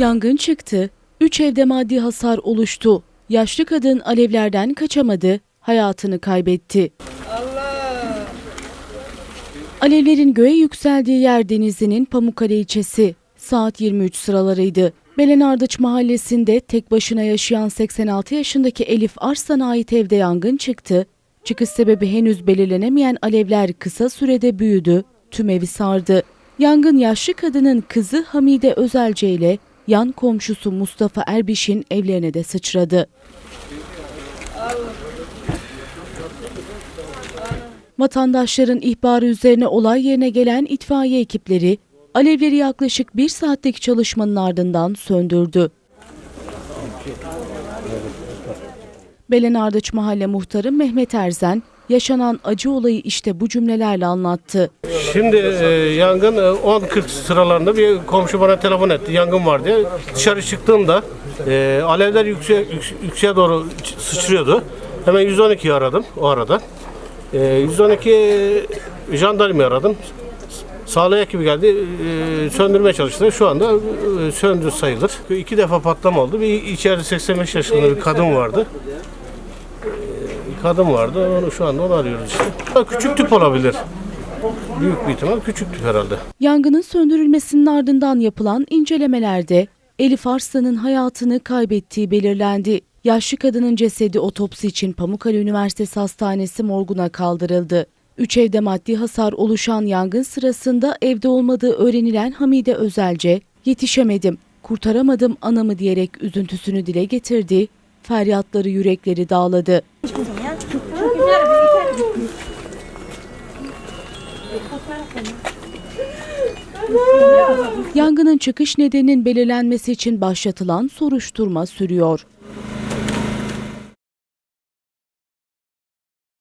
Yangın çıktı, üç evde maddi hasar oluştu. Yaşlı kadın alevlerden kaçamadı, hayatını kaybetti. Alevlerin göğe yükseldiği yer Denizli'nin Pamukkale ilçesi. Saat 23 sıralarıydı. Belen Ardıç mahallesinde tek başına yaşayan 86 yaşındaki Elif Arslan'a ait evde yangın çıktı. Çıkış sebebi henüz belirlenemeyen alevler kısa sürede büyüdü, tüm evi sardı. Yangın yaşlı kadının kızı Hamide Özelce ile yan komşusu Mustafa Erbiş'in evlerine de sıçradı. Vatandaşların ihbarı üzerine olay yerine gelen itfaiye ekipleri alevleri yaklaşık bir saatlik çalışmanın ardından söndürdü. Belen Ardıç Mahalle Muhtarı Mehmet Erzen, yaşanan acı olayı işte bu cümlelerle anlattı. Şimdi e, yangın e, 10.40 sıralarında bir komşu bana telefon etti. Yangın var diye. Dışarı çıktığımda e, alevler yükseğe, yük- yükseğe doğru sıçrıyordu. Hemen 112'yi aradım o arada. E, 112 jandarmayı aradım. Sağlık ekibi geldi, e, söndürmeye çalıştılar. Şu anda e, söndü sayılır. İki defa patlama oldu. Bir içeride 85 yaşında bir kadın vardı. Kadın vardı. Onu şu anda onu arıyoruz işte. Küçük tüp olabilir. Büyük bir ihtimal küçük tüp herhalde. Yangının söndürülmesinin ardından yapılan incelemelerde Elif Arslan'ın hayatını kaybettiği belirlendi. Yaşlı kadının cesedi otopsi için Pamukkale Üniversitesi Hastanesi morguna kaldırıldı. Üç evde maddi hasar oluşan yangın sırasında evde olmadığı öğrenilen Hamide Özelce, yetişemedim, kurtaramadım anamı diyerek üzüntüsünü dile getirdi, feryatları yürekleri dağladı. Yangının çıkış nedeninin belirlenmesi için başlatılan soruşturma sürüyor.